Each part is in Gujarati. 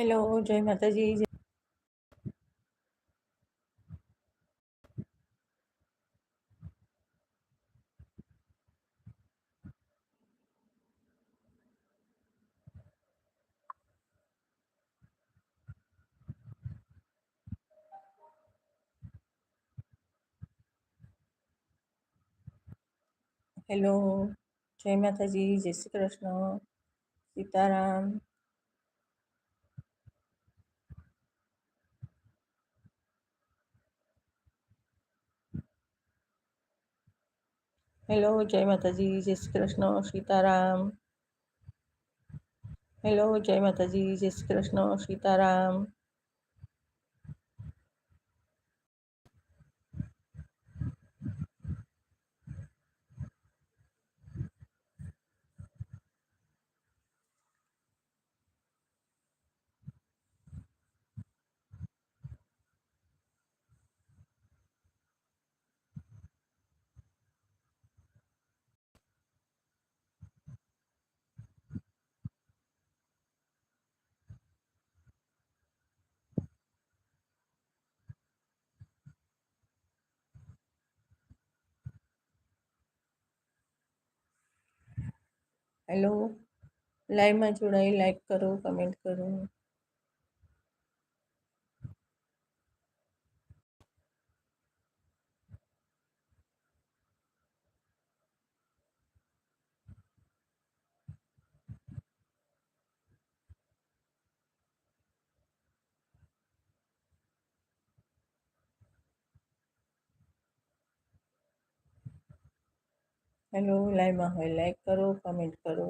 હેલો જય માતાજી હેલો જય માતાજી જય શ્રી કૃષ્ણ સીતારામ. હેલો જય માતાજી જય શ્રી કૃષ્ણ સીતારામ હેલો જય માતાજી જય શ્રી કૃષ્ણ સીતારામ હેલો લાઈવમાં જોડાઈ લાઈક કરો કમેન્ટ કરો. હેલો લાઈવમાં હોય લાઈક કરો કમેન્ટ કરો.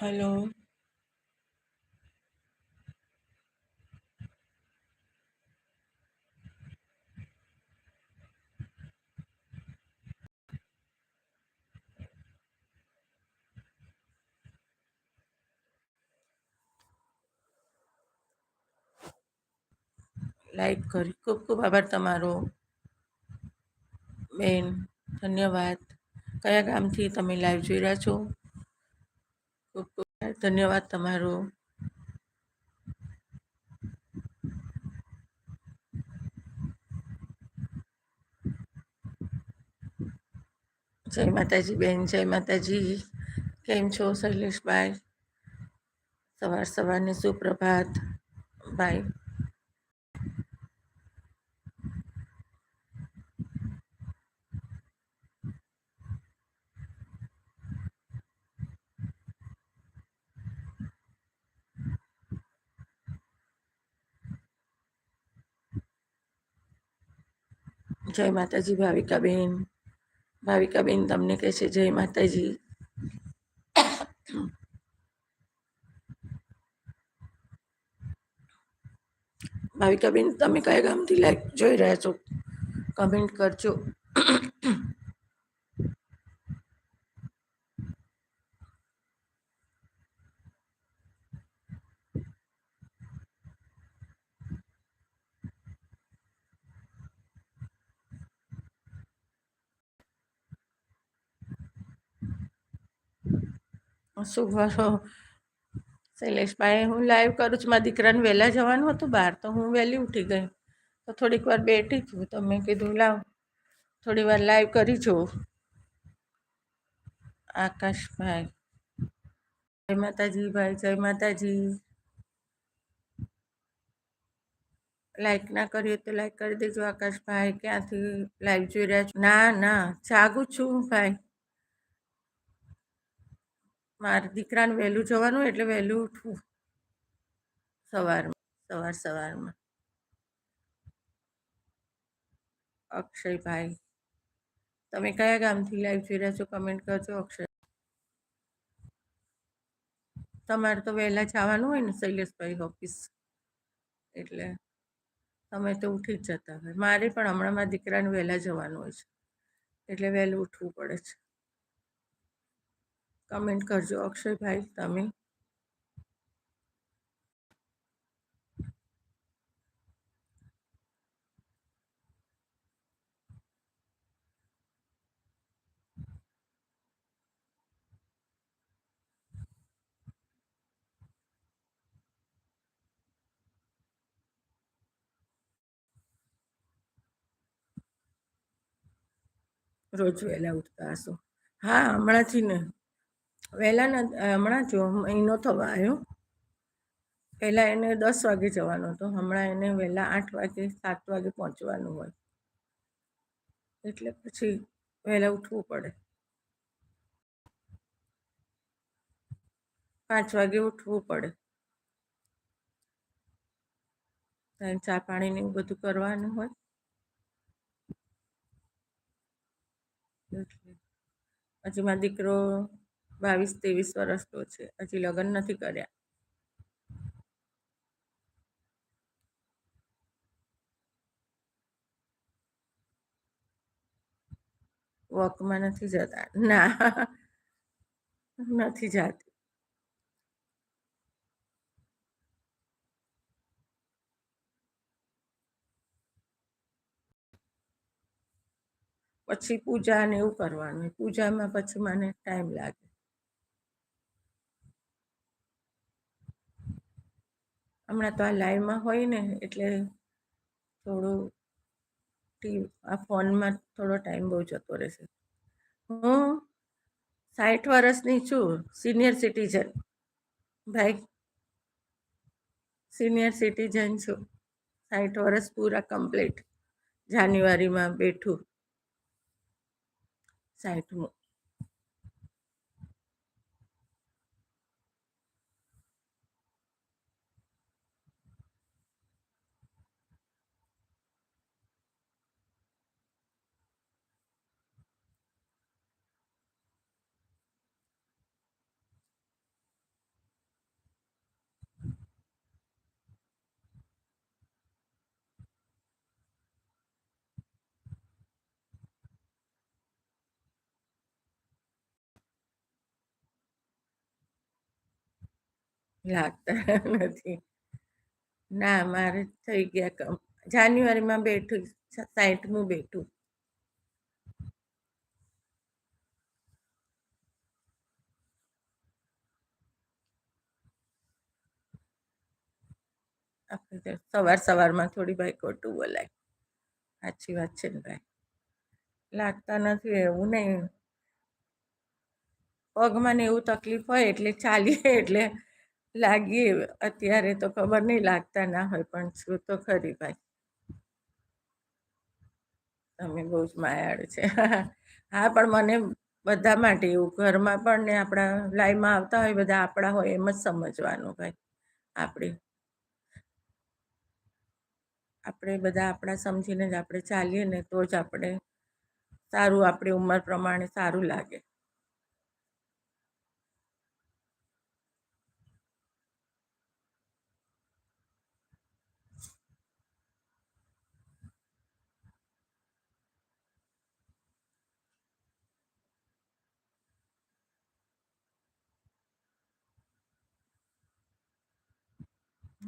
હેલો લાઈક કરી ખૂબ ખૂબ આભાર તમારો બેન ધન્યવાદ કયા ગામથી તમે લાઈવ જોઈ રહ્યા છો? ખૂબ ખૂબ ધન્યવાદ તમારો. જય માતાજી બેન, જય માતાજી. કેમ છો શૈલેષભાઈ? સવાર સવારની સુપ્રભાત. ભાઈ જય માતાજી, ભાવિકાબેન. ભાવિકાબેન તમને કહે છે જય માતાજી. ભાવિકાબેન, તમે કયા ગામથી લાઈક જોઈ રહ્યા છો? કમેન્ટ કરજો. શું કરો? શૈલેષભાઈ, હું લાઈવ કરું છું. મારા દીકરાને વહેલા જવાનું હતું બહાર, તો હું વહેલી ઉઠી ગઈ. તો થોડીક વાર બેઠી છું. તો મેં કીધું, લાવ, થોડી વાર લાઈવ કરી જોઉં આકાશભાઈ, જય માતાજી, ભાઈ, જય માતાજી. લાઈક ના કરીએ તો લાઈક કરી દેજો આકાશભાઈ. ક્યાંથી લાઈવ જોઈ રહ્યા છો? ના ના, જાગું છું ભાઈ. મારા દીકરાને વહેલું જવાનું એટલે વહેલું ઉઠવું. સવારમાં, સવાર સવારમાં. અક્ષયભાઈ, તમે કયા ગામથી લાઈવ જોઈ રહ્યા છો? કમેન્ટ કરજો અક્ષય. તમારે તો વહેલા જવાનું હોય ને શૈલેષભાઈ ઓફિસ એટલે તમે તો ઉઠી જ જતા હોય. મારે પણ હમણાં મારા દીકરાને વહેલા જવાનું હોય છે. એટલે વહેલું ઉઠવું પડે છે. કમેન્ટ કરજો. અક્ષયભાઈ તમે? રોજ વહેલા ઉઠતા હશો. હા હમણાંથી ને. વહેલા ન હમણાં જો મહિનો થવા આવ્યો. પહેલાં એને દસ વાગે જવાનું હતો. હમણાં એને વહેલા આઠ વાગે, સાત વાગે પહોંચવાનું હોય. એટલે પછી વહેલા ઉઠવું પડે. પાંચ વાગે ઉઠવું પડે. ચા પાણી ને એવું બધું કરવાનું હોય. હજી મારો દીકરો બાવીસ ત્રેવીસ વર્ષનો છે. હજી લગ્ન નથી કર્યા. વોકમાં નથી જતા. ના, નથી જાતી. પછી પૂજા ને એવું કરવાનું. પૂજામાં પછી મને ટાઈમ લાગે. હમણાં તો આ લાઈવમાં હોય ને, એટલે થોડું આ ફોનમાં થોડો ટાઈમ બહુ જતો રહેશે. હું સાઠ વર્ષની છું, સિનિયર સિટીઝન. ભાઈ, સિનિયર સિટીઝન છું. સાઠ વર્ષ પૂરા કમ્પ્લીટ. જાન્યુઆરીમાં બેઠું. સાઠમું. લાગતા નથી. ના, મારે થઈ ગયા જાન્યુઆરીમાં બેઠું સાઠમું બેઠું. આપણે સવાર સવારમાં થોડી ભાઈ ખોટું બોલાય. સાચી વાત છે ને ભાઈ. લાગતા નથી એવું નહીં. પગમાં ને એવું તકલીફ હોય એટલે ચાલીએ, એટલે લાગીએ અત્યારે તો ખબર નહીં લાગતા ના હોય, પણ છું તો ખરી ભાઈ. તમે બહુ જ માયાળ છે. હા, પણ મને બધા માટે એવું ઘરમાં પણ ને આપણા લાઈવમાં આવતા હોય, બધા આપણા હોય એમ જ સમજવાનું ભાઈ. આપણે આપણે બધા આપણા સમજીને જ આપણે ચાલીએ ને તો જ આપણે સારું આપણી ઉંમર પ્રમાણે સારું લાગે.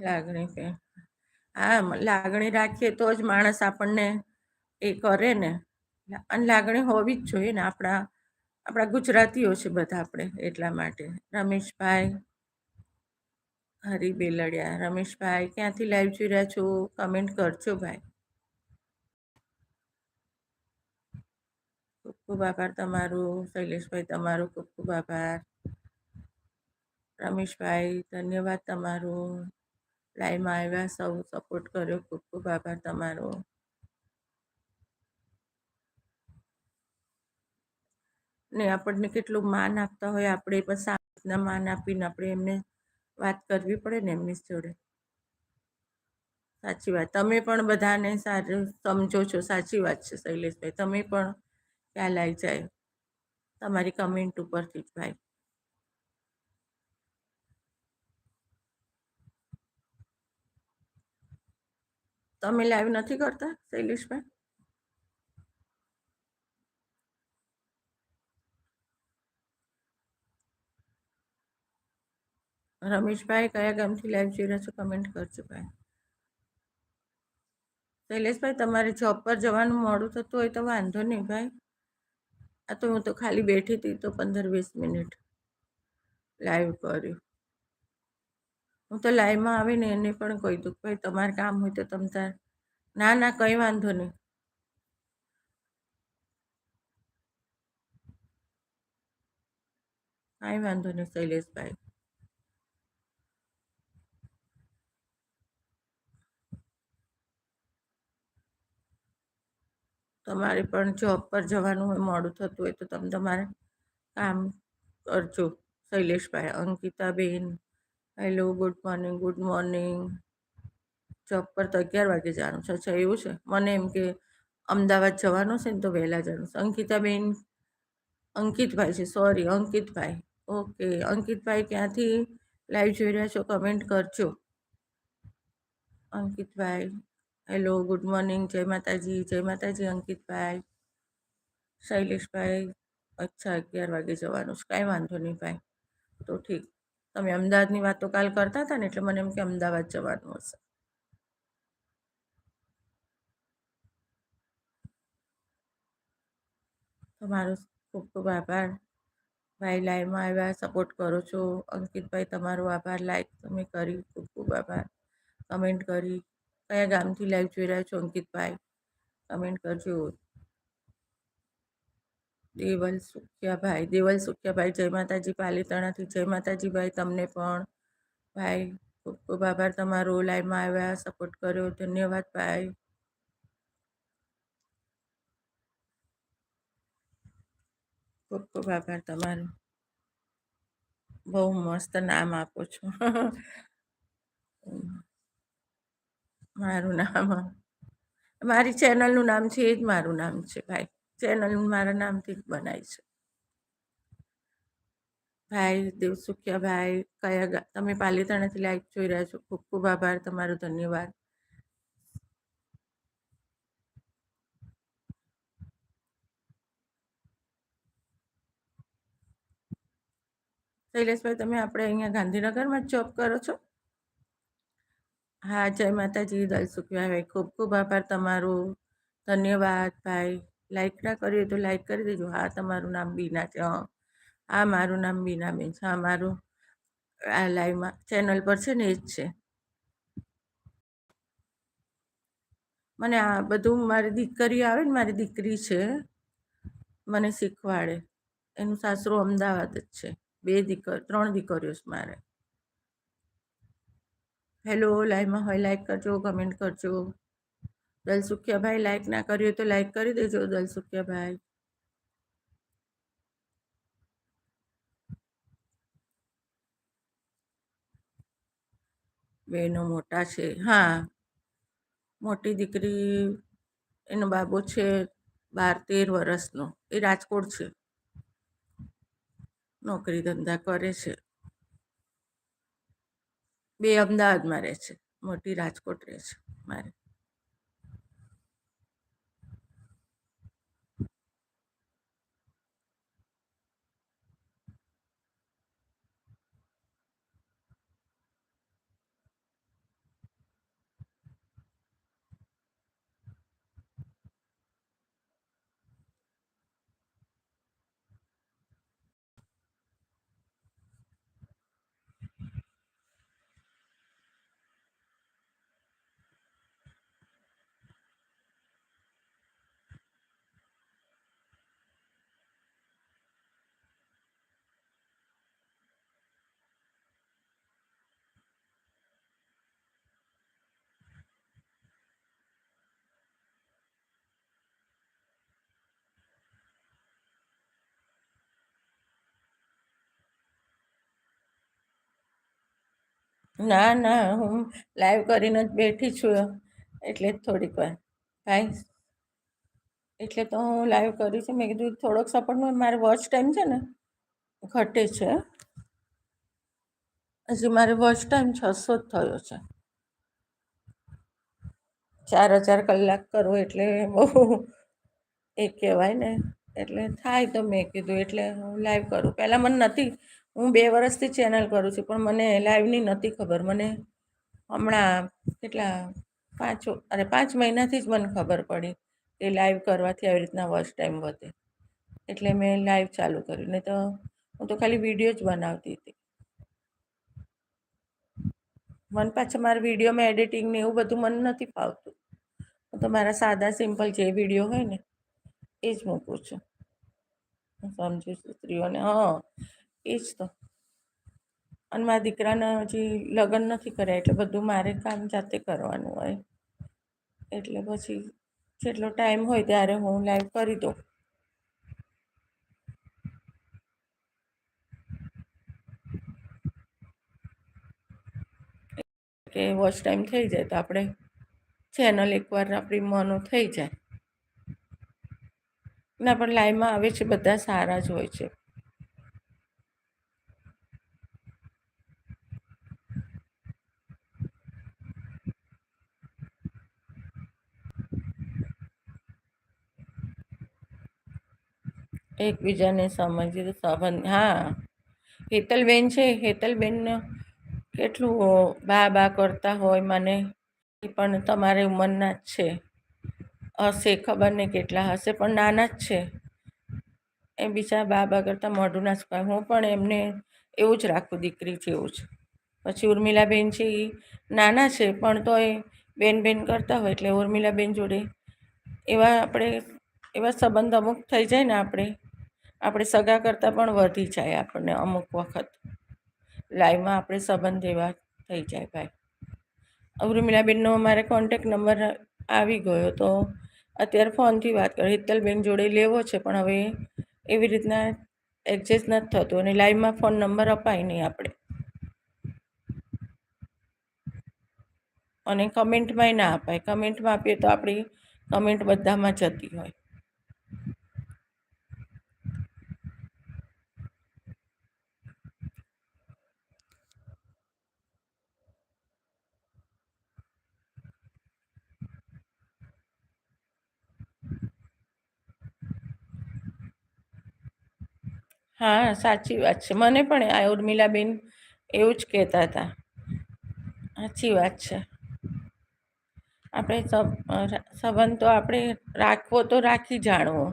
લાગણી કે હા લાગણી રાખીએ તો જ માણસ આપણને એ કરે ને. અને લાગણી હોવી જ જોઈએ ને આપણા આપણા ગુજરાતીઓ છે બધા આપણે એટલા માટે. રમેશભાઈ, હરી બેલડિયા, રમેશભાઈ, ક્યાંથી લાઈવ જોઈ રહ્યા છો? કમેન્ટ કરજો ભાઈ. ખૂબ ખૂબ આભાર તમારું, શૈલેષભાઈ તમારો ખૂબ ખૂબ આભાર. રમેશભાઈ, ધન્યવાદ તમારું. લાઈવમાં આવ્યા, સૌ સપોર્ટ કર્યો. ખૂબ ખૂબ આભાર તમારો. ને આપણને કેટલું માન આપતા હોય, આપણે પણ સાના માન આપીને આપણે એમને વાત કરવી પડે ને એમની જોડે. સાચી વાત. તમે પણ બધાને સારું સમજો છો. સાચી વાત છે, શૈલેષભાઈ. તમે પણ ખ્યાલ આવી જાય. તમારી કમેન્ટ ઉપરથી જ ભાઈ. તમે લાઈવ નથી કરતા, શૈલેષભાઈ? રમેશભાઈ, કયા ગામથી લાઈવ જોઈ રહ્યા છો? કમેન્ટ કરજો ભાઈ. શૈલેષભાઈ, તમારે જોબ પર જવાનું મોડું થતું હોય તો વાંધો નહીં ભાઈ. આ તો હું તો ખાલી બેઠી હતી તો પંદર વીસ મિનિટ લાઈવ કર્યું. હું તો લાઈવમાં આવીને એને પણ કહી દઉં ભાઈ, તમારે કામ હોય તો તમ તાર ના ના, કંઈ વાંધો નહીં. કાંઈ વાંધો નહીં, શૈલેષભાઈ. તમારે પણ જોબ પર જવાનું હોય, મોડું થતું હોય તો તમે તમારે કામ કરજો, Shaileshbhai, Ankitaben. Hello good morning good morning job પર તો અગિયાર વાગે જવાનું છે. અચ્છા, એવું છે? મને એમ કે અમદાવાદ જવાનું છે ને તો વહેલા જવાનું છે. અંકિતાબેન, અંકિતભાઈ છે. સોરી અંકિતભાઈ. ઓકે અંકિતભાઈ ક્યાંથી લાઈવ જોઈ રહ્યા છો? કમેન્ટ કરજો. અંકિતભાઈ હેલો ગુડ મોર્નિંગ જય માતાજી જય માતાજી, અંકિતભાઈ. શૈલેષભાઈ, અચ્છા, અગિયાર વાગે જવાનું છે. કાંઈ વાંધો નહીં ભાઈ. તો ઠીક. તમે અમદાવાદની વાતો કાલ કરતા હતા ને એટલે મને એમ કે અમદાવાદ જવાનું હશે. તમારો ખૂબ ખૂબ આભાર. ભાઈ લાઈવમાં આવ્યા સપોર્ટ કરો છો. અંકિતભાઈ, તમારો આભાર. લાઈક તમે કરી, ખૂબ ખૂબ આભાર. કમેન્ટ કરી. કયા ગામથી લાઈવ જોઈ રહ્યા છો અંકિતભાઈ? કમેન્ટ કરજો. દેવલ સુખિયાભાઈ દેવલ સુખિયાભાઈ જય માતાજી પાલીતાણાથી જય માતાજી ભાઈ તમને પણ ભાઈ ખૂબ ખૂબ આભાર. તમારો લાઈવમાં આવ્યા સપોર્ટ કર્યો, ધન્યવાદ ભાઈ. ખૂબ ખૂબ આભાર તમારો. બહુ મસ્ત નામ આપો છો. મારું નામ. મારી ચેનલનું નામ છે, એ જ મારું નામ છે ભાઈ. ચેનલ મારા નામથી બનાવી છે. ભાઈ દેવસુખિયા ભાઈ, કયા તમે પાલીતાણાથી લાઈવ જોઈ રહ્યા છો. ખૂબ ખૂબ આભાર તમારો ધન્યવાદ. શૈલેષભાઈ, તમે આપણે અહીંયા ગાંધીનગરમાં જ જોબ કરો છો? હા, જય માતાજી દલસુખિયા ભાઈ, ખૂબ ખૂબ આભાર તમારો. ધન્યવાદ, ભાઈ. લાઈક ના કરી હોય તો લાઈક કરી દેજો. હા, તમારું નામ બીના છે, હા. મારું નામ બીનાબેન છે, હા, મારું આ લાઈવમાં ચેનલ પર છે ને એ જ છે. મને આ બધું મારી દીકરી આવે ને, મારી દીકરી છે, મને શીખવાડે. એનું સાસરું અમદાવાદ જ છે. બે દીકર, ત્રણ દીકરીઓ છે મારે. હેલો લાઈવમાં હોય લાઈક કરજો કમેન્ટ કરજો. દલસુખિયાભાઈ લાઈક ના કર્યું તો લાઈક કરી દેજો દલસુખિયાભાઈ. બેનો મોટા છે, હા. મોટી દીકરી, એનો બાબો છે બાર તેર વર્ષનો. એ રાજકોટ છે. નોકરી ધંધા કરે છે. બે અમદાવાદમાં રહે છે. મોટી રાજકોટ રહે છે મારે. ના ના, હું લાઈવ કરીને જ બેઠી છું. એટલે થોડીક વાર. ભાઈ એટલે તો હું લાઈવ કરી છે. મેં કીધું થોડોક સપોર્ટમાં મારે વોચ ટાઈમ છે ને, ઘટે છે. હજી મારે વોચ ટાઈમ છસો જ થયો છે. ચાર હજાર કલાક કરવો એટલે બહુ એ કહેવાય ને. એટલે થાય તો મેં કીધું, એટલે હું લાઈવ કરું. પહેલાં મને નથી હું બે વર્ષથી ચેનલ કરું છું, પણ મને લાઈવની નહોતી ખબર. મને હમણાં કેટલા, પાંચ, અરે પાંચ મહિનાથી જ મને ખબર પડી કે લાઈવ કરવાથી આવી રીતના વોચ ટાઈમ વધે. એટલે મેં લાઈવ ચાલુ કર્યું. નહીં તો હું તો ખાલી વીડિયો જ બનાવતી હતી. મને પાછા મારા વિડીયોમાં એડિટિંગ ને એવું બધું મને નથી ફાવતું. હું તો મારા સાદા સિમ્પલ જે વીડિયો હોય ને, એ જ મૂકું છું. સમજુ છું સ્ત્રીઓને. હા. એ જ તો. અને મારા દીકરાના હજી લગ્ન નથી કર્યા એટલે બધું મારે કામ જાતે કરવાનું હોય. એટલે પછી જેટલો ટાઈમ હોય ત્યારે હું લાઈવ કરી દઉં. કે વોચ ટાઈમ થઈ જાય તો આપણે ચેનલ એકવાર આપણી મનો થઈ જાય. ના પણ લાઈવમાં આવે છે બધા સારા જ હોય છે. એકબીજાને સમજીએ તો સંબંધ, હા. હેતલબેન છે, હેતલબેન કેટલું બા બા કરતા હોય મને એ પણ તમારી ઉંમરના જ છે. હશે, ખબર નહીં કેટલા હશે, પણ નાના જ છે. એ બીજા બા બા કરતાં મોઢું ના સુકાય. હું પણ એમને એવું જ રાખું, દીકરી જેવું જ. પછી ઉર્મિલાબેન છે એ નાના છે, પણ તો એ બેન બેન કરતા હોય એટલે ઉર્મિલાબેન જોડે એવા આપણે, એવા સંબંધ અમુક થઈ જાય ને આપણે. આપણે સગા કરતાં પણ વધી જાય આપણને અમુક વખત. લાઈવમાં આપણે સંબંધ એવા થઈ જાય ભાઈ. ઉર્મિલાબેનનો અમારે કોન્ટેક નંબર આવી ગયો તો અત્યારે ફોનથી વાત કરી. હિતલબેન જોડે લેવો છે, પણ હવે એવી રીતના એડજસ્ટ નથી થતું અને લાઈવમાં ફોન નંબર અપાય નહીં આપણે. અને કમેન્ટમાંય ના અપાય. કમેન્ટમાં આપીએ તો આપણી કમેન્ટ બધામાં જતી હોય. હા, સાચી વાત છે. મને પણ આ ઉર્મિલાબેન એવું જ કહેતા હતા. સાચી વાત છે. આપણે સંબંધ તો આપણે રાખવો તો રાખી જાણવો.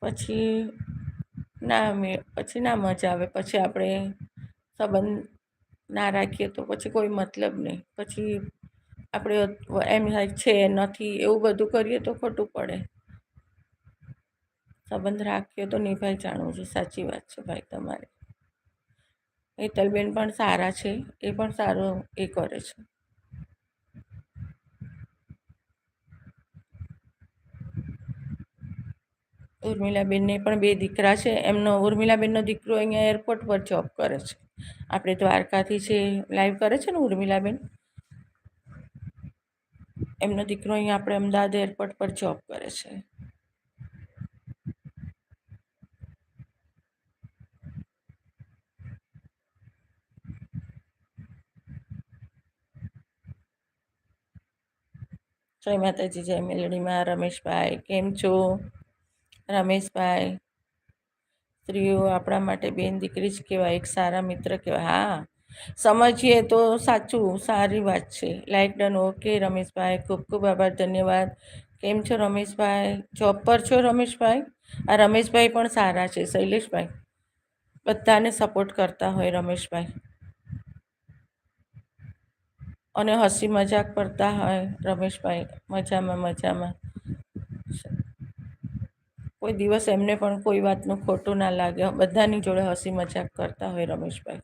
પછી ના પછી ના મજા આવે. પછી આપણે સંબંધ ના રાખીએ તો પછી કોઈ મતલબ નહીં. પછી આપણે એમ છે નથી, એવું બધું કરીએ તો ખોટું પડે. સંબંધ રાખ્યો તો નિભાઈ જાણવું છે સાચી વાત છે ભાઈ તમારે. હેતલબેન પણ સારા છે, એ પણ સારું એ કરે છે. ઉર્મિલાબેનને પણ બે દીકરા છે. એમનો, ઉર્મિલાબેનનો દીકરો અહીંયા એરપોર્ટ પર જોબ કરે છે. આપણે દ્વારકાથી છે લાઈવ કરે છે ને ઉર્મિલાબેન? એમનો દીકરો અહીંયા આપણે અમદાવાદ એરપોર્ટ પર જોબ કરે છે. જય માતાજી, જય મેલડીમાં રમેશભાઈ, કેમ છો? રમેશભાઈ, સ્ત્રીઓ આપણા માટે બેન દીકરી જ કહેવાય, એક સારા મિત્ર કહેવાય. હા, સમજીએ તો સાચું, સારી વાત છે. લાઈક ડન ઓકે રમેશભાઈ, ખૂબ ખૂબ આભાર, ધન્યવાદ. કેમ છો રમેશભાઈ? જોબ પર છો રમેશભાઈ? આ રમેશભાઈ પણ સારા છે, શૈલેષભાઈ. બધાને સપોર્ટ કરતા હોય રમેશભાઈ. અને હસી મજાક કરતા હોય, રમેશભાઈ, મજામાં મજામાં. કોઈ દિવસ એમને પણ કોઈ વાતનું ખોટું ના લાગે. બધાની જોડે હસી મજાક કરતા હોય રમેશભાઈ.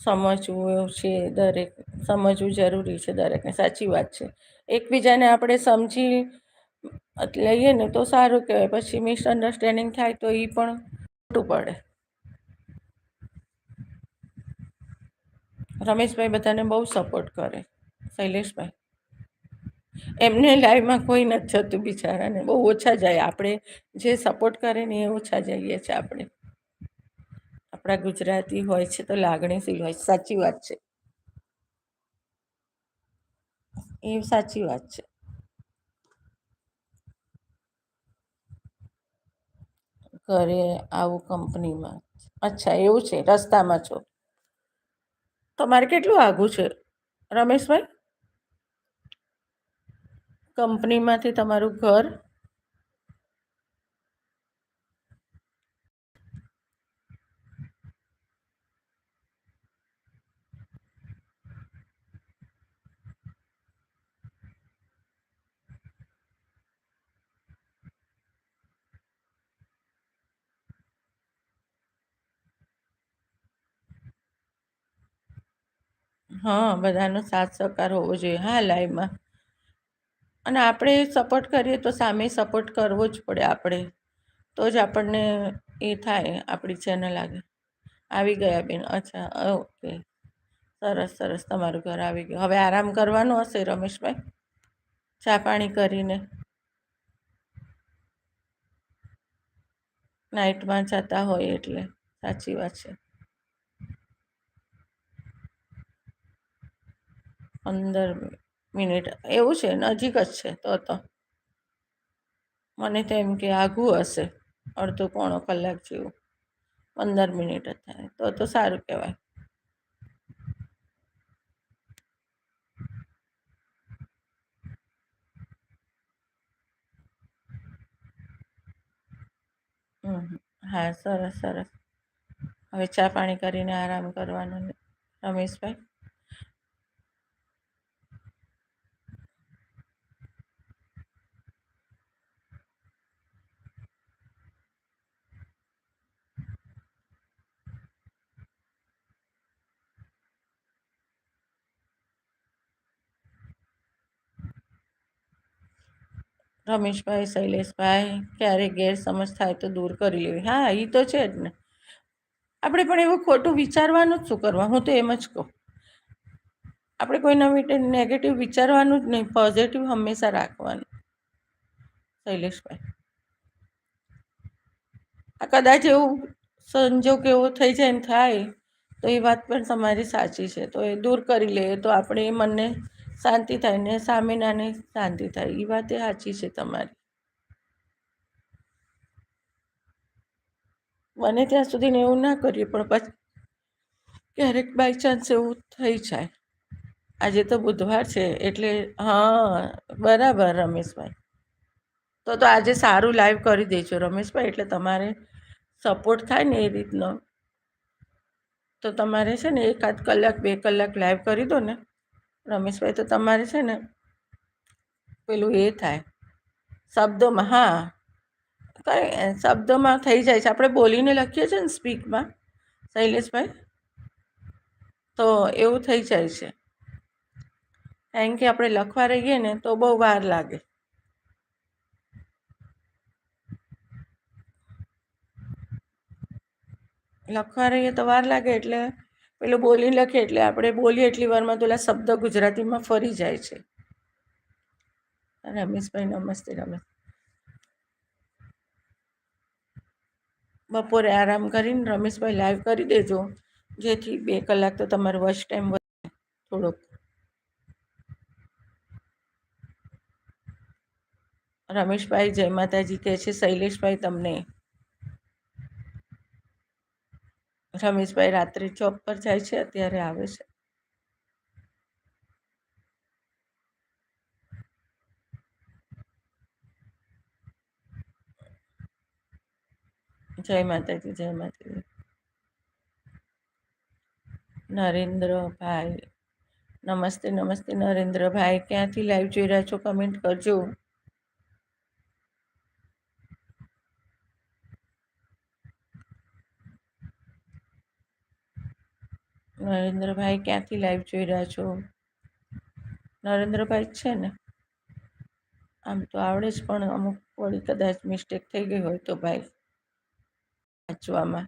સમજવું છે દરેક, સમજવું જરૂરી છે દરેકને. સાચી વાત છે. એકબીજાને આપણે સમજી લઈએ ને તો સારું કહેવાય. પછી મિસઅન્ડરસ્ટેન્ડિંગ થાય તો એ પણ ખોટું પડે. રમેશભાઈ બધાને બહુ સપોર્ટ કરે. શૈલેષભાઈ. એમને લાઈવમાં કોઈ નથી થતું બિચારાને. બહુ ઓછા જાય. આપણે જે સપોર્ટ કરે ને એ ઓછા જઈએ છીએ આપણે. આપણા ગુજરાતી હોય છે તો લાગણીશીલ હોય સાચી વાત છે. એ સાચી વાત છે. ઘરે આવું કંપનીમાં અચ્છા, એવું છે. રસ્તામાં છો. તમારે કેટલું આઘું છે? રમેશભાઈ? કંપનીમાંથી તમારું ઘર હા, બધાનો સાથ સહકાર હોવો જોઈએ, હા, લાઈવમાં. અને આપણે સપોર્ટ કરીએ તો સામે સપોર્ટ કરવો જ પડે આપણે. તો જ આપણને એ થાય આપણી ચેનલ આગળ. આવી ગયા બેન, અચ્છા, ઓકે. સરસ સરસ, તમારું ઘર આવી ગયું. હવે આરામ કરવાનો હશે રમેશભાઈ? ચા પાણી કરીને. નાઈટમાં જતા હોય એટલે, સાચી વાત છે. પંદર મિનિટ. એવું છે? નજીક જ છે તો તો. મને તો એમ કે આઘું હશે, અડધો પોણો કલાક જેવું. પંદર મિનિટ જ થાય. તો તો સારું કહેવાય. હા, સરસ સરસ. હવે ચા પાણી કરીને આરામ કરવાનો રમેશભાઈ? રમેશભાઈ, શૈલેષભાઈ, ક્યારેક ગેરસમજ થાય તો દૂર કરી લેવી. હા એ તો છે જ ને. આપણે પણ એવું ખોટું વિચારવાનું જ શું કરવા? હું તો એમ જ કહું. આપણે કોઈના માટે નેગેટિવ વિચારવાનું જ નહીં પોઝિટિવ હંમેશા રાખવાનું. શૈલેષભાઈ. આ કદાચ એવું સંજોગ એવો થઈ જાય ને થાય, તો એ વાત પણ તમારી સાચી છે. તો એ દૂર કરી લઈએ તો આપણે એ મનને શાંતિ થાય ને સામેનાને શાંતિ થાય. એ વાત સાચી છે તમારી. બને ત્યાં સુધીને એવું ના કરીએ પણ પછી ક્યારેક બાય ચાન્સ એવું થઈ જાય. આજે તો બુધવાર છે, એટલે હા, બરાબર રમેશભાઈ. તો તો આજે સારું લાઈવ કરી દેજો રમેશભાઈ, એટલે તમારે સપોર્ટ થાય ને એ રીતનો. તો તમારે છે ને એકાદ કલાક, બે કલાક લાઈવ કરી દો ને. રમેશભાઈ, તો તમારે છે ને પેલું એ થાય. શબ્દોમાં, હા. કઈ શબ્દોમાં થઈ જાય છે. આપણે બોલીને લખીએ છીએ ને સ્પીકમાં, શૈલેષભાઈ. તો એવું થઈ જાય છે. કારણ કે આપણે લખવા રહીએ ને, તો બહુ વાર લાગે. લખવા રહીએ તો વાર લાગે એટલે પેલું બોલી લખે એટલે આપણે બોલીએ એટલી વારમાં પેલા શબ્દ ગુજરાતીમાં ફરી જાય છે. રમેશભાઈ, નમસ્તે, રમેશ. બપોરે આરામ કરીને રમેશભાઈ લાઈવ કરી દેજો. જેથી બે કલાક તો તમારો વોચ ટાઈમ વધે. થોડોક. રમેશભાઈ, જય માતાજી કહે છે, શૈલેષભાઈ, તમને રમેશભાઈ રાત્રે જોબ પર જાય છે, અત્યારે આવે છે. જય માતાજી જય માતાજી. નરેન્દ્રભાઈ, નમસ્તે નમસ્તે નરેન્દ્રભાઈ, ક્યાંથી લાઈવ જોઈ રહ્યા છો? કમેન્ટ કરજો. નરેન્દ્રભાઈ ક્યાંથી લાઈવ જોઈ રહ્યા છો? નરેન્દ્રભાઈ છે ને? આમ તો આવડે જ, પણ અમુક વળી કદાચ મિસ્ટેક થઈ ગઈ હોય તો ભાઈ વાંચવામાં.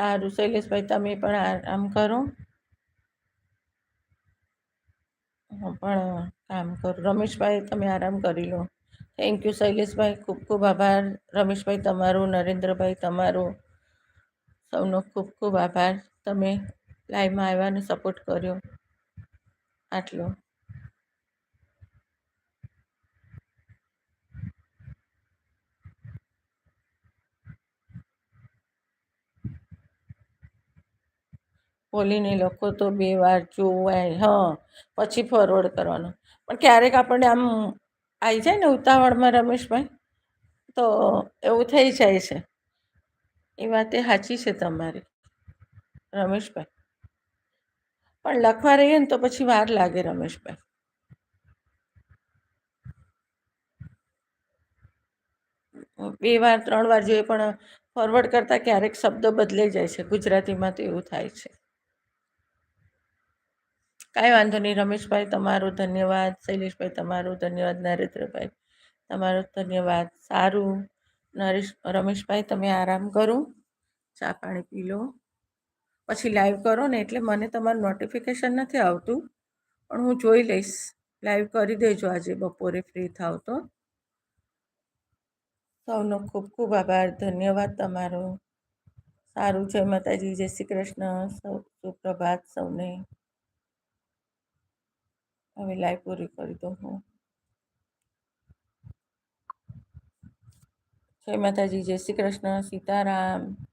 સારું શૈલેષભાઈ તમે પણ આરામ કરો. હું પણ કામ કરું. રમેશભાઈ, તમે આરામ કરી લો. થેન્ક યુ શૈલેષભાઈ ખૂબ ખૂબ આભાર. રમેશભાઈ, તમારું, નરેન્દ્રભાઈ, તમારું. સૌનો ખૂબ ખૂબ આભાર. તમે લાઈવમાં આવ્યા અને સપોર્ટ કર્યો. આટલો. બોલીને લખો તો બે વાર જોવાય, હા, પછી ફોરવર્ડ કરવાનો. પણ ક્યારેક આપણને આમ આવી જાય ને ઉતાવળમાં રમેશભાઈ, તો એવું થઈ જાય છે. એ વાત સાચી છે તમારી, રમેશભાઈ. પણ લખવા રહીએ ને તો પછી વાર લાગે રમેશભાઈ. બે વાર, ત્રણ વાર જોઈએ પણ ફોરવર્ડ કરતાં ક્યારેક શબ્દો બદલાઈ જાય છે. ગુજરાતીમાં તો એવું થાય છે. કાંઈ વાંધો નહીં, રમેશભાઈ તમારો ધન્યવાદ, શૈલેષભાઈ તમારો ધન્યવાદ, નરેન્દ્રભાઈ તમારો ધન્યવાદ. સારું. નરેશ, રમેશભાઈ તમે આરામ કરો, ચા પાણી પી લો. પછી લાઈવ કરો ને એટલે મને તમારું નોટિફિકેશન નથી આવતું, પણ હું જોઈ લઈશ. લાઈવ કરી દેજો આજે બપોરે ફ્રી થાવ તો. સૌનો ખૂબ ખૂબ આભાર. ધન્યવાદ તમારો. સારું. જય માતાજી. જય શ્રી કૃષ્ણ. સૌ સુપ્રભાત સૌને. હવે લાઈવ પૂરી કરી દઉં હું. જય માતાજી જય શ્રી કૃષ્ણ સીતારામ.